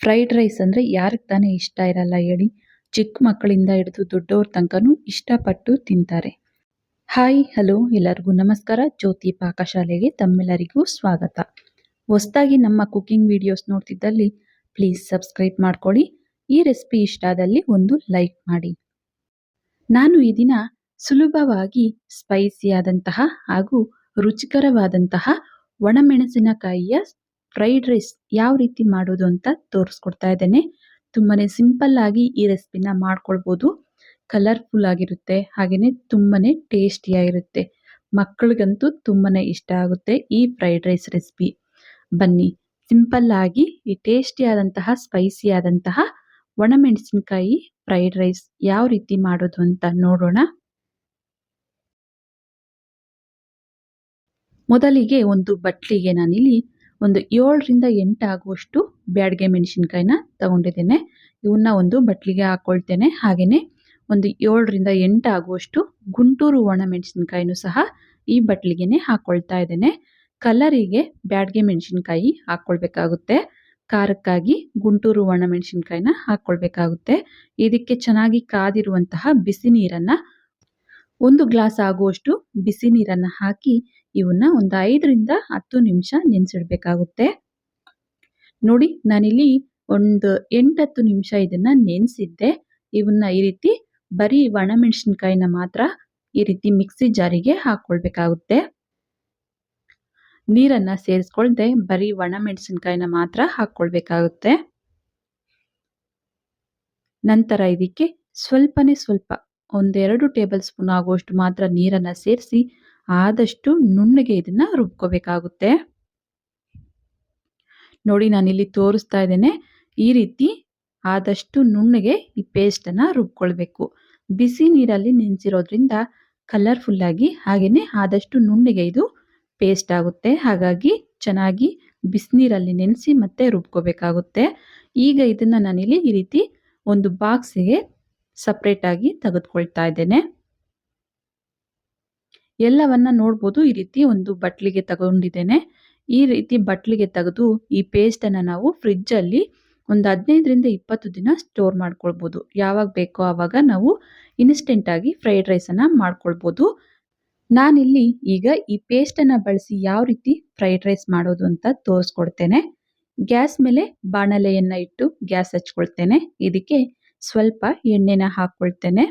Fried rice ಅಂದರೆ ಯಾರಿಗೆ ತಾನೇ ಇಷ್ಟ ಇರಲ್ಲ ಹೇಳಿ ಚಿಕ್ಕ ಮಕ್ಕಳಿಂದ ಹಿಡಿದು ದೊಡ್ಡವ್ರ ತನಕನೂ ಇಷ್ಟಪಟ್ಟು ತಿಂತಾರೆ. ಹಾಯ್, ಹಲೋ, ಎಲ್ಲರಿಗೂ ನಮಸ್ಕಾರ. ಜ್ಯೋತಿ ಪಾಕಶಾಲೆಗೆ ತಮ್ಮೆಲ್ಲರಿಗೂ ಸ್ವಾಗತ. ಹೊಸದಾಗಿ ನಮ್ಮ ಕುಕಿಂಗ್ ವಿಡಿಯೋಸ್ ನೋಡ್ತಿದ್ದಲ್ಲಿ ಪ್ಲೀಸ್ ಸಬ್ಸ್ಕ್ರೈಬ್ ಮಾಡ್ಕೊಳ್ಳಿ. ಈ ರೆಸಿಪಿ ಇಷ್ಟ ಆದಲ್ಲಿ ಒಂದು ಲೈಕ್ ಮಾಡಿ. ನಾನು ಈ ದಿನ ಸುಲಭವಾಗಿ ಸ್ಪೈಸಿಯಾದಂತಹ ಹಾಗೂ ರುಚಿಕರವಾದಂತಹ ಒಣಮೆಣಸಿನಕಾಯಿಯ ಫ್ರೈಡ್ ರೈಸ್ ಯಾವ ರೀತಿ ಮಾಡೋದು ಅಂತ ತೋರಿಸ್ಕೊಡ್ತಾ ಇದ್ದೇನೆ. ತುಂಬಾ ಸಿಂಪಲ್ ಆಗಿ ಈ ರೆಸಿಪಿನ ಮಾಡ್ಕೊಳ್ಬೋದು. ಕಲರ್ಫುಲ್ ಆಗಿರುತ್ತೆ ಹಾಗೆಯೇ ತುಂಬಾ ಟೇಸ್ಟಿಯಾಗಿರುತ್ತೆ ಮಕ್ಕಳಿಗಂತೂ ತುಂಬಾ ಇಷ್ಟ ಆಗುತ್ತೆ ಈ ಫ್ರೈಡ್ ರೈಸ್ ರೆಸಿಪಿ ಬನ್ನಿ ಸಿಂಪಲ್ ಆಗಿ ಈ ಟೇಸ್ಟಿಯಾದಂತಹ ಸ್ಪೈಸಿ ಆದಂತಹ ಒಣಮೆಣಸಿನಕಾಯಿ ಫ್ರೈಡ್ ರೈಸ್ ಯಾವ ರೀತಿ ಮಾಡೋದು ಅಂತ ನೋಡೋಣ. ಮೊದಲಿಗೆ ಒಂದು ಬಟ್ಲಿಗೆ ನಾನಿಲ್ಲಿ ಒಂದು ಏಳರಿಂದ ಎಂಟು ಆಗುವಷ್ಟು ಬ್ಯಾಡ್ಗೆ ಮೆಣಸಿನ್ಕಾಯಿನ ತಗೊಂಡಿದ್ದೇನೆ. ಇವನ್ನ ಒಂದು ಬಟ್ಲಿಗೆ ಹಾಕ್ಕೊಳ್ತೇನೆ ಹಾಗೆಯೇ ಒಂದು ಏಳರಿಂದ ಎಂಟು ಆಗುವಷ್ಟು ಗುಂಟೂರು ಒಣ ಮೆಣಸಿನ್ಕಾಯಿನೂ ಸಹ ಈ ಬಟ್ಲಿಗೆನೆ ಹಾಕ್ಕೊಳ್ತಾ ಇದ್ದೇನೆ. ಕಲರಿಗೆ ಬ್ಯಾಡಿಗೆ ಮೆಣಸಿನ್ಕಾಯಿ ಹಾಕ್ಕೊಳ್ಬೇಕಾಗುತ್ತೆ ಖಾರಕ್ಕಾಗಿ ಗುಂಟೂರು ಒಣ ಮೆಣಸಿನ್ಕಾಯಿನ ಹಾಕ್ಕೊಳ್ಬೇಕಾಗುತ್ತೆ ಇದಕ್ಕೆ ಚೆನ್ನಾಗಿ ಕಾದಿರುವಂತಹ ಬಿಸಿ ನೀರನ್ನು ಒಂದು ಗ್ಲಾಸ್ ಆಗುವಷ್ಟು ಬಿಸಿ ನೀರನ್ನು ಹಾಕಿ ಇವನ್ನ ಒಂದು ಐದರಿಂದ ಹತ್ತು ನಿಮಿಷ ನೆನೆಸಿಡ್ಬೇಕಾಗುತ್ತೆ. ನೋಡಿ, ನಾನಿಲ್ಲಿ ಒಂದು ಎಂಟತ್ತು ನಿಮಿಷ ಇದನ್ನ ನೆನೆಸಿದ್ದೆ. ಇವನ್ನ ಈ ರೀತಿ ಬರೀ ಒಣಮೆಣಸಿನ್ಕಾಯಿನ ಮಾತ್ರ ಈ ರೀತಿ ಮಿಕ್ಸಿ ಜಾರಿಗೆ ಹಾಕ್ಕೊಳ್ಬೇಕಾಗುತ್ತೆ ನೀರನ್ನ ಸೇರಿಸ್ಕೊಳ್ದೆ ಬರೀ ಒಣಮೆಣಸಿನ್ಕಾಯಿನ ಮಾತ್ರ ಹಾಕ್ಕೊಳ್ಬೇಕಾಗುತ್ತೆ ನಂತರ ಇದಕ್ಕೆ ಸ್ವಲ್ಪನೇ ಸ್ವಲ್ಪ ಒಂದೆರಡು ಟೇಬಲ್ ಸ್ಪೂನ್ ಆಗುವಷ್ಟು ಮಾತ್ರ ನೀರನ್ನು ಸೇರಿಸಿ ಆದಷ್ಟು ನುಣ್ಣಗೆ ಇದನ್ನ ರುಬ್ಕೋಬೇಕಾಗುತ್ತೆ. ನೋಡಿ ನಾನಿಲ್ಲಿ ತೋರಿಸ್ತಾ ಇದ್ದೇನೆ. ಈ ರೀತಿ ಆದಷ್ಟು ನುಣ್ಣಗೆ ಈ ಪೇಸ್ಟನ್ನು ರುಬ್ಕೊಳ್ಬೇಕು. ಬಿಸಿ ನೀರಲ್ಲಿ ನೆನೆಸಿರೋದ್ರಿಂದ ಕಲರ್ಫುಲ್ಲಾಗಿ ಹಾಗೆಯೇ ಆದಷ್ಟು ನುಣ್ಣಗೆ ಇದು ಪೇಸ್ಟ್ ಆಗುತ್ತೆ. ಹಾಗಾಗಿ ಚೆನ್ನಾಗಿ ಬಿಸಿನೀರಲ್ಲಿ ನೆನೆಸಿ ಮತ್ತೆ ರುಬ್ಕೋಬೇಕಾಗುತ್ತೆ. ಈಗ ಇದನ್ನು ನಾನಿಲ್ಲಿ ಈ ರೀತಿ ಒಂದು ಬಾಕ್ಸಿಗೆ ಸಪ್ರೇಟಾಗಿ ತೆಗೆದುಕೊಳ್ತಾ ಇದ್ದೇನೆ. ಎಲ್ಲವನ್ನ ನೋಡ್ಬೋದು. ಈ ರೀತಿ ಒಂದು ಬಟ್ಲಿಗೆ ತಗೊಂಡಿದ್ದೇನೆ. ಈ ರೀತಿ ಬಟ್ಲಿಗೆ ತೆಗೆದು ಈ ಪೇಸ್ಟನ್ನು ನಾವು ಫ್ರಿಜ್ಜಲ್ಲಿ ಒಂದು ಹದಿನೈದರಿಂದ ಇಪ್ಪತ್ತು ದಿನ ಸ್ಟೋರ್ ಮಾಡ್ಕೊಳ್ಬೋದು. ಯಾವಾಗ ಬೇಕೋ ಆವಾಗ ನಾವು ಇನ್ಸ್ಟೆಂಟಾಗಿ ಫ್ರೈಡ್ ರೈಸನ್ನು ಮಾಡ್ಕೊಳ್ಬೋದು. ನಾನಿಲ್ಲಿ ಈಗ ಈ ಪೇಸ್ಟನ್ನು ಬಳಸಿ ಯಾವ ರೀತಿ ಫ್ರೈಡ್ ರೈಸ್ ಮಾಡೋದು ಅಂತ ತೋರಿಸ್ಕೊಡ್ತೇನೆ. ಗ್ಯಾಸ್ ಮೇಲೆ ಬಾಣಲೆಯನ್ನು ಇಟ್ಟು ಗ್ಯಾಸ್ ಹಚ್ಕೊಳ್ತೇನೆ. ಇದಕ್ಕೆ ಸ್ವಲ್ಪ ಎಣ್ಣೆನ ಹಾಕ್ಕೊಳ್ತೇನೆ.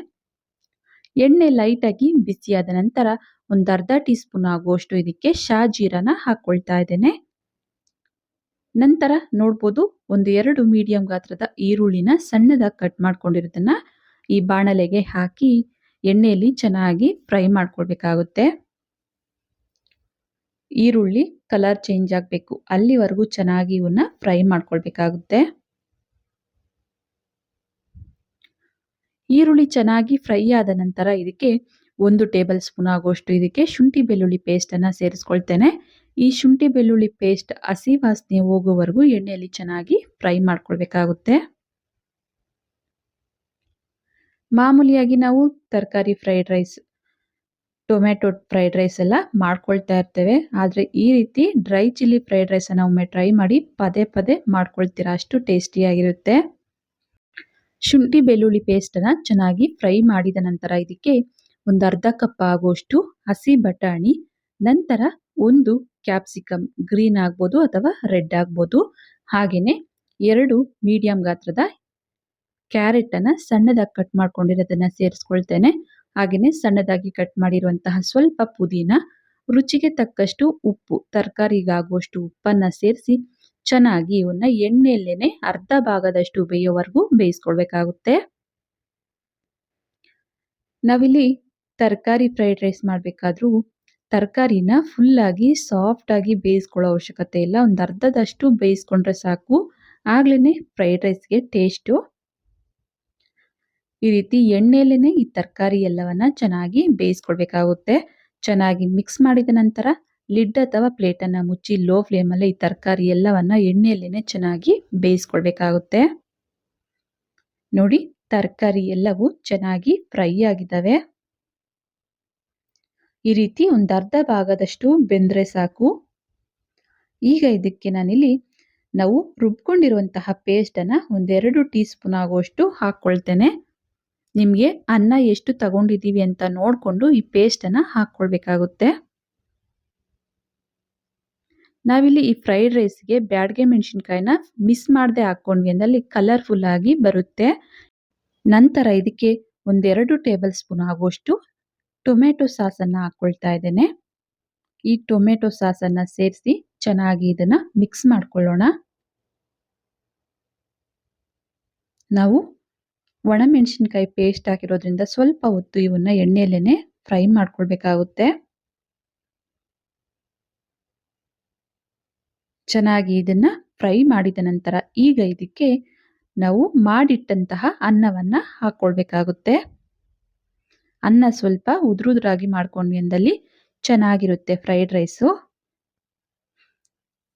ಎಣ್ಣೆ ಲೈಟಾಗಿ ಬಿಸಿಯಾದ ನಂತರ ಒಂದು ಅರ್ಧ ಟೀ ಸ್ಪೂನ್ ಆಗುವಷ್ಟು ಇದಕ್ಕೆ ಶಾಜೀರನ ಹಾಕ್ಕೊಳ್ತಾ ಇದ್ದೇನೆ. ನಂತರ ನೋಡ್ಬೋದು ಒಂದು ಎರಡು ಮೀಡಿಯಂ ಗಾತ್ರದ ಈರುಳ್ಳಿನ ಸಣ್ಣದಾಗಿ ಕಟ್ ಮಾಡ್ಕೊಂಡಿರೋದನ್ನ ಈ ಬಾಣಲೆಗೆ ಹಾಕಿ ಎಣ್ಣೆಯಲ್ಲಿ ಚೆನ್ನಾಗಿ ಫ್ರೈ ಮಾಡ್ಕೊಳ್ಬೇಕಾಗುತ್ತೆ. ಈರುಳ್ಳಿ ಕಲರ್ ಚೇಂಜ್ ಆಗಬೇಕು. ಅಲ್ಲಿವರೆಗೂ ಚೆನ್ನಾಗಿ ಇವನ್ನ ಫ್ರೈ ಮಾಡ್ಕೊಳ್ಬೇಕಾಗುತ್ತೆ. ಈರುಳ್ಳಿ ಚೆನ್ನಾಗಿ ಫ್ರೈ ಆದ ನಂತರ ಇದಕ್ಕೆ ಒಂದು ಟೇಬಲ್ ಸ್ಪೂನ್ ಆಗುವಷ್ಟು ಇದಕ್ಕೆ ಶುಂಠಿ ಬೆಳ್ಳುಳ್ಳಿ ಪೇಸ್ಟನ್ನು ಸೇರಿಸ್ಕೊಳ್ತೇನೆ. ಈ ಶುಂಠಿ ಬೆಳ್ಳುಳ್ಳಿ ಪೇಸ್ಟ್ ಹಸಿ ವಾಸನೆ ಹೋಗುವವರೆಗೂ ಎಣ್ಣೆಯಲ್ಲಿ ಚೆನ್ನಾಗಿ ಫ್ರೈ ಮಾಡ್ಕೊಳ್ಬೇಕಾಗುತ್ತೆ. ಮಾಮೂಲಿಯಾಗಿ ನಾವು ತರಕಾರಿ fried rice tomato fried rice ಎಲ್ಲ ಮಾಡ್ಕೊಳ್ತಾ ಇರ್ತೇವೆ. ಆದರೆ ಈ ರೀತಿ ಡ್ರೈ ಚಿಲ್ಲಿ ಫ್ರೈಡ್ ರೈಸನ್ನು ಒಮ್ಮೆ ಟ್ರೈ ಮಾಡಿ ಪದೇ ಪದೇ ಮಾಡ್ಕೊಳ್ತೀರಾ, ಅಷ್ಟು ಟೇಸ್ಟಿಯಾಗಿರುತ್ತೆ ಶುಂಠಿ ಬೆಳ್ಳುಳ್ಳಿ ಪೇಸ್ಟನ್ನು ಚೆನ್ನಾಗಿ ಫ್ರೈ ಮಾಡಿದ ನಂತರ ಇದಕ್ಕೆ ಒಂದು ಅರ್ಧ ಕಪ್ ಆಗುವಷ್ಟು ಹಸಿ ಬಟಾಣಿ, ನಂತರ ಒಂದು ಕ್ಯಾಪ್ಸಿಕಮ್ ಗ್ರೀನ್ ಆಗ್ಬೋದು ಅಥವಾ ರೆಡ್ ಆಗ್ಬೋದು. ಹಾಗೆಯೇ ಎರಡು ಮೀಡಿಯಂ ಗಾತ್ರದ ಕ್ಯಾರೆಟನ್ನು ಸಣ್ಣದಾಗಿ ಕಟ್ ಮಾಡ್ಕೊಂಡಿರೋದನ್ನು ಸೇರಿಸ್ಕೊಳ್ತೇನೆ. ಹಾಗೆಯೇ ಸಣ್ಣದಾಗಿ ಕಟ್ ಮಾಡಿರುವಂತಹ ಸ್ವಲ್ಪ ಪುದೀನ, ರುಚಿಗೆ ತಕ್ಕಷ್ಟು ಉಪ್ಪು ತರಕಾರಿಗಾಗುವಷ್ಟು ಉಪ್ಪನ್ನು ಸೇರಿಸಿ ಚೆನ್ನಾಗಿ ಇವನ್ನ ಎಣ್ಣೆಯಲ್ಲೇನೆ ಅರ್ಧ ಭಾಗದಷ್ಟು ಬೇಯೋವರೆಗೂ ಬೇಯಿಸ್ಕೊಳ್ಬೇಕಾಗುತ್ತೆ. ನಾವಿಲ್ಲಿ ತರಕಾರಿ ಫ್ರೈಡ್ ರೈಸ್ ಮಾಡಬೇಕಾದ್ರೂ ತರಕಾರಿನ ಫುಲ್ಲಾಗಿ ಸಾಫ್ಟಾಗಿ ಬೇಯಿಸ್ಕೊಳ್ಳೋ ಅವಶ್ಯಕತೆ ಇಲ್ಲ. ಒಂದು ಅರ್ಧದಷ್ಟು ಬೇಯಿಸ್ಕೊಂಡ್ರೆ ಸಾಕು. ಆಗ್ಲೇ ಫ್ರೈಡ್ ರೈಸ್ಗೆ ಟೇಸ್ಟು. ಈ ರೀತಿ ಎಣ್ಣೆಯಲ್ಲೇ ಈ ತರಕಾರಿ ಎಲ್ಲವನ್ನ ಚೆನ್ನಾಗಿ ಬೇಯಿಸ್ಕೊಳ್ಬೇಕಾಗುತ್ತೆ. ಚೆನ್ನಾಗಿ ಮಿಕ್ಸ್ ಮಾಡಿದ ನಂತರ ಲಿಡ್ ಅಥವಾ ಪ್ಲೇಟನ್ನು ಮುಚ್ಚಿ ಲೋ ಫ್ಲೇಮಲ್ಲಿ ಈ ತರಕಾರಿ ಎಲ್ಲವನ್ನ ಎಣ್ಣೆಯಲ್ಲೇ ಚೆನ್ನಾಗಿ ಬೇಯಿಸ್ಕೊಳ್ಬೇಕಾಗುತ್ತೆ ನೋಡಿ, ತರಕಾರಿ ಎಲ್ಲವೂ ಚೆನ್ನಾಗಿ ಫ್ರೈ ಆಗಿದ್ದಾವೆ. ಈ ರೀತಿ ಒಂದು ಅರ್ಧ ಭಾಗದಷ್ಟು ಬೆಂದರೆ ಸಾಕು. ಈಗ ಇದಕ್ಕೆ ನಾನಿಲ್ಲಿ ನಾವು ರುಬ್ಕೊಂಡಿರುವಂತಹ ಪೇಸ್ಟನ್ನು ಒಂದೆರಡು ಟೀ ಸ್ಪೂನ್ ಆಗುವಷ್ಟು ಹಾಕ್ಕೊಳ್ತೇನೆ. ನಿಮಗೆ ಅನ್ನ ಎಷ್ಟು ತಗೊಂಡಿದ್ದೀವಿ ಅಂತ ನೋಡಿಕೊಂಡು ಈ ಪೇಸ್ಟನ್ನು ಹಾಕ್ಕೊಳ್ಬೇಕಾಗುತ್ತೆ. ನಾವಿಲ್ಲಿ ಈ ಫ್ರೈಡ್ ರೈಸ್ಗೆ ಬ್ಯಾಡ್ಗೆ ಮೆಣಸಿನ್ಕಾಯಿನ ಮಿಸ್ ಮಾಡದೆ ಹಾಕ್ಕೊಂಡ್ವಿ ಅಂದಲ್ಲಿ ಕಲರ್ಫುಲ್ ಆಗಿ ಬರುತ್ತೆ. ನಂತರ ಇದಕ್ಕೆ ಒಂದೆರಡು ಟೇಬಲ್ ಸ್ಪೂನ್ ಆಗುವಷ್ಟು ಟೊಮೆಟೊ ಸಾಸನ್ನು ಹಾಕ್ಕೊಳ್ತಾ ಇದ್ದೇನೆ. ಈ ಟೊಮೆಟೊ ಸಾಸನ್ನು ಸೇರಿಸಿ ಚೆನ್ನಾಗಿ ಇದನ್ನು ಮಿಕ್ಸ್ ಮಾಡ್ಕೊಳ್ಳೋಣ. ನಾವು ಒಣಮೆಣಸಿನ್ಕಾಯಿ ಪೇಸ್ಟ್ ಹಾಕಿರೋದ್ರಿಂದ ಸ್ವಲ್ಪ ಹೊತ್ತು ಇವನ್ನ ಎಣ್ಣೆಯಲ್ಲೇ ಫ್ರೈ ಮಾಡ್ಕೊಳ್ಬೇಕಾಗುತ್ತೆ. ಚೆನ್ನಾಗಿ ಇದನ್ನ ಫ್ರೈ ಮಾಡಿದ ನಂತರ ಈಗ ಇದಕ್ಕೆ ನಾವು ಮಾಡಿಟ್ಟಂತಹ ಅನ್ನವನ್ನ ಹಾಕ್ಕೊಳ್ಬೇಕಾಗುತ್ತೆ ಅನ್ನ ಸ್ವಲ್ಪ ಉದುರುದ್ರಾಗಿ ಮಾಡ್ಕೊಂಡ್ವಿ ಅಂದಲ್ಲಿ ಚೆನ್ನಾಗಿರುತ್ತೆ ಫ್ರೈಡ್ ರೈಸು.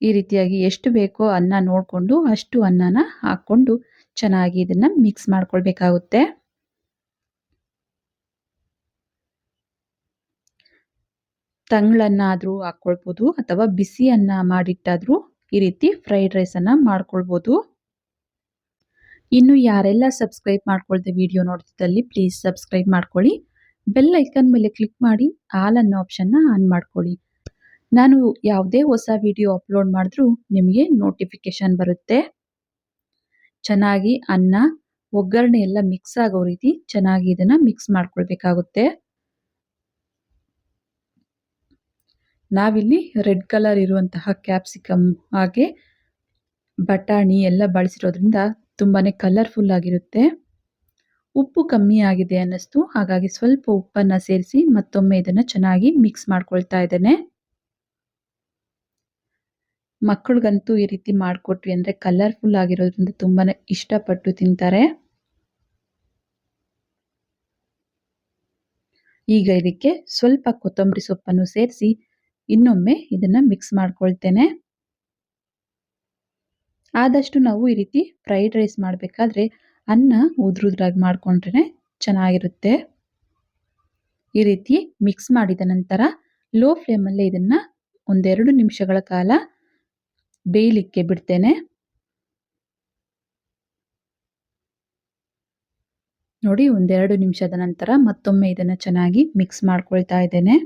ಈ ರೀತಿಯಾಗಿ ಎಷ್ಟು ಬೇಕೋ ಅನ್ನ ನೋಡಿಕೊಂಡು ಅಷ್ಟು ಅನ್ನನ ಹಾಕ್ಕೊಂಡು ಚೆನ್ನಾಗಿ ಇದನ್ನ ಮಿಕ್ಸ್ ಮಾಡ್ಕೊಳ್ಬೇಕಾಗುತ್ತೆ. ತಂಗಳನ್ನಾದರೂ ಹಾಕ್ಕೊಳ್ಬೋದು ಅಥವಾ ಬಿಸಿ ಅನ್ನ ಮಾಡಿಟ್ಟಾದರೂ ಈ ರೀತಿ ಫ್ರೈಡ್ ರೈಸನ್ನು ಮಾಡ್ಕೊಳ್ಬೋದು. ಇನ್ನು ಯಾರೆಲ್ಲ ಸಬ್ಸ್ಕ್ರೈಬ್ ಮಾಡ್ಕೊಳ್ದೆ ವಿಡಿಯೋ ನೋಡ್ತಿದ್ದಲ್ಲಿ ಪ್ಲೀಸ್ ಸಬ್ಸ್ಕ್ರೈಬ್ ಮಾಡ್ಕೊಳ್ಳಿ. ಬೆಲ್ ಐಕನ್ ಮೇಲೆ ಕ್ಲಿಕ್ ಮಾಡಿ ಆಲ್ ಅನ್ನೋ ಆಪ್ಷನ್ನ ಆನ್ ಮಾಡ್ಕೊಳ್ಳಿ. ನಾನು ಯಾವುದೇ ಹೊಸ ವಿಡಿಯೋ ಅಪ್ಲೋಡ್ ಮಾಡಿದ್ರೂ ನಿಮಗೆ ನೋಟಿಫಿಕೇಶನ್ ಬರುತ್ತೆ. ಚೆನ್ನಾಗಿ ಅನ್ನ, ಒಗ್ಗರಣೆ ಎಲ್ಲ ಮಿಕ್ಸ್ ಆಗೋ ರೀತಿ ಚೆನ್ನಾಗಿ ಇದನ್ನ ಮಿಕ್ಸ್ ಮಾಡ್ಕೊಳ್ಬೇಕಾಗುತ್ತೆ. ನಾವಿಲ್ಲಿ ರೆಡ್ ಕಲರ್ ಇರುವಂತಹ ಕ್ಯಾಪ್ಸಿಕಮ್ ಹಾಗೆ ಬಟಾಣಿ ಎಲ್ಲ ಬಳಸಿರೋದ್ರಿಂದ ತುಂಬಾನೇ ಕಲರ್ಫುಲ್ ಆಗಿರುತ್ತೆ. ಉಪ್ಪು ಕಮ್ಮಿ ಆಗಿದೆ ಅನ್ನಿಸ್ತು. ಹಾಗಾಗಿ ಸ್ವಲ್ಪ ಉಪ್ಪನ್ನು ಸೇರಿಸಿ ಮತ್ತೊಮ್ಮೆ ಇದನ್ನು ಚೆನ್ನಾಗಿ ಮಿಕ್ಸ್ ಮಾಡ್ಕೊಳ್ತಾ ಇದ್ದೇನೆ. ಮಕ್ಕಳಿಗಂತೂ ಈ ರೀತಿ ಮಾಡಿಕೊಟ್ವಿ ಅಂದರೆ ಕಲರ್ಫುಲ್ ಆಗಿರೋದ್ರಿಂದ ತುಂಬಾ ಇಷ್ಟಪಟ್ಟು ತಿಂತಾರೆ. ಈಗ ಇದಕ್ಕೆ ಸ್ವಲ್ಪ ಕೊತ್ತಂಬರಿ ಸೊಪ್ಪನ್ನು ಸೇರಿಸಿ ಇನ್ನೊಮ್ಮೆ ಇದನ್ನು ಮಿಕ್ಸ್ ಮಾಡ್ಕೊಳ್ತೇನೆ. ಆದಷ್ಟು ನಾವು ಈ ರೀತಿ ಫ್ರೈಡ್ ರೈಸ್ ಮಾಡಬೇಕಾದ್ರೆ ಅನ್ನ ಉದ್ರುದ್ರಾಗಿ ಮಾಡಿಕೊಂಡ್ರೆ ಚೆನ್ನಾಗಿರುತ್ತೆ. ಈ ರೀತಿ ಮಿಕ್ಸ್ ಮಾಡಿದ ನಂತರ ಲೋ ಫ್ಲೇಮಲ್ಲೇ ಇದನ್ನು ಒಂದೆರಡು ನಿಮಿಷಗಳ ಕಾಲ ಬೇಯಲಿಕ್ಕೆ ಬಿಡ್ತೇನೆ. ನೋಡಿ ಒಂದೆರಡು ನಿಮಿಷದ ನಂತರ ಮತ್ತೊಮ್ಮೆ ಇದನ್ನು ಚೆನ್ನಾಗಿ ಮಿಕ್ಸ್ ಮಾಡ್ಕೊಳ್ತಾ ಇದ್ದೇನೆ.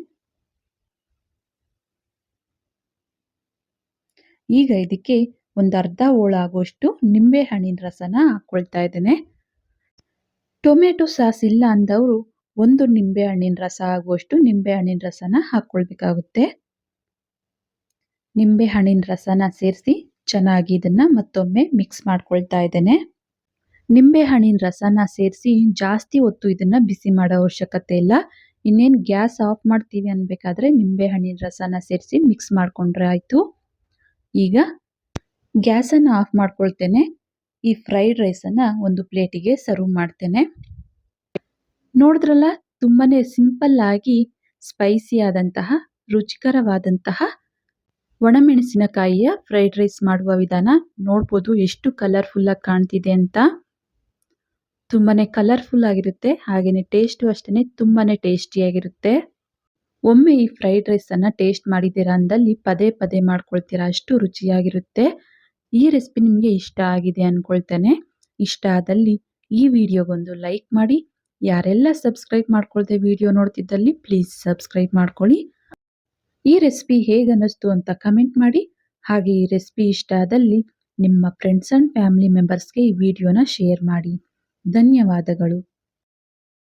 ಈಗ ಇದಕ್ಕೆ ಒಂದು ಅರ್ಧ ಹೋಳಾಗುವಷ್ಟು ನಿಂಬೆ ಹಣ್ಣಿನ ರಸನ ಹಾಕ್ಕೊಳ್ತಾ ಇದ್ದೇನೆ. ಟೊಮೆಟೊ ಸಾಸ್ ಇಲ್ಲ ಅಂದವರು ಒಂದು ನಿಂಬೆ ಹಣ್ಣಿನ ರಸ ಆಗುವಷ್ಟು ನಿಂಬೆ ಹಣ್ಣಿನ ರಸನ ಹಾಕ್ಕೊಳ್ಬೇಕಾಗುತ್ತೆ ನಿಂಬೆ ಹಣ್ಣಿನ ರಸನ ಸೇರಿಸಿ ಚೆನ್ನಾಗಿ ಇದನ್ನ ಮತ್ತೊಮ್ಮೆ ಮಿಕ್ಸ್ ಮಾಡ್ಕೊಳ್ತಾ ಇದ್ದೇನೆ. ನಿಂಬೆ ಹಣ್ಣಿನ ರಸನ ಸೇರಿಸಿ ಜಾಸ್ತಿ ಹೊತ್ತು ಇದನ್ನ ಬಿಸಿ ಮಾಡೋ ಅವಶ್ಯಕತೆ ಇಲ್ಲ. ಇನ್ನೇನು ಗ್ಯಾಸ್ ಆಫ್ ಮಾಡ್ತೀವಿ ಅನ್ಬೇಕಾದ್ರೆ ನಿಂಬೆ ಹಣ್ಣಿನ ರಸನ ಸೇರಿಸಿ ಮಿಕ್ಸ್ ಮಾಡ್ಕೊಂಡ್ರೆ ಆಯ್ತು. ಈಗ ಗ್ಯಾಸನ್ನು ಆಫ್ ಮಾಡ್ಕೊಳ್ತೇನೆ. ಈ ಫ್ರೈಡ್ ರೈಸನ್ನು ಒಂದು ಪ್ಲೇಟಿಗೆ ಸರ್ವ್ ಮಾಡ್ತೇನೆ. ನೋಡಿದ್ರಲ್ಲ ತುಂಬಾ ಸಿಂಪಲ್ಲಾಗಿ ಸ್ಪೈಸಿಯಾದಂತಹ ರುಚಿಕರವಾದಂತಹ ಒಣಮೆಣಸಿನಕಾಯಿಯ ಫ್ರೈಡ್ ರೈಸ್ ಮಾಡುವ ವಿಧಾನ ನೋಡ್ಬೋದು. ಎಷ್ಟು ಕಲರ್ಫುಲ್ಲಾಗಿ ಕಾಣ್ತಿದೆ ಅಂತ. ತುಂಬಾ ಕಲರ್ಫುಲ್ ಆಗಿರುತ್ತೆ. ಹಾಗೆಯೇ ಟೇಸ್ಟು ಅಷ್ಟೇ ತುಂಬಾ ಟೇಸ್ಟಿಯಾಗಿರುತ್ತೆ ಒಮ್ಮೆ ಈ ಫ್ರೈಡ್ ರೈಸನ್ನು ಟೇಸ್ಟ್ ಮಾಡಿದ್ದೀರಾ ಅಂದಲ್ಲಿ ಪದೇ ಪದೇ ಮಾಡ್ಕೊಳ್ತೀರಾ, ಅಷ್ಟು ರುಚಿಯಾಗಿರುತ್ತೆ. ಈ ರೆಸಿಪಿ ನಿಮಗೆ ಇಷ್ಟ ಆಗಿದೆ ಅಂದ್ಕೊಳ್ತೇನೆ ಇಷ್ಟ ಆದಲ್ಲಿ ಈ ವಿಡಿಯೋಗೊಂದು ಲೈಕ್ ಮಾಡಿ. ಯಾರೆಲ್ಲ ಸಬ್ಸ್ಕ್ರೈಬ್ ಮಾಡ್ಕೊಳ್ದೆ ವಿಡಿಯೋ ನೋಡ್ತಿದ್ದಲ್ಲಿ ಪ್ಲೀಸ್ ಸಬ್ಸ್ಕ್ರೈಬ್ ಮಾಡ್ಕೊಳ್ಳಿ. ಈ ರೆಸಿಪಿ ಹೇಗೆ ಅನ್ನಿಸ್ತು ಅಂತ ಕಮೆಂಟ್ ಮಾಡಿ. ಹಾಗೆ ಈ ರೆಸಿಪಿ ಇಷ್ಟ ಆದಲ್ಲಿ ನಿಮ್ಮ ಫ್ರೆಂಡ್ಸ್ ಆ್ಯಂಡ್ ಫ್ಯಾಮಿಲಿ ಮೆಂಬರ್ಸ್ಗೆ ಈ ವಿಡಿಯೋನ ಶೇರ್ ಮಾಡಿ. ಧನ್ಯವಾದಗಳು.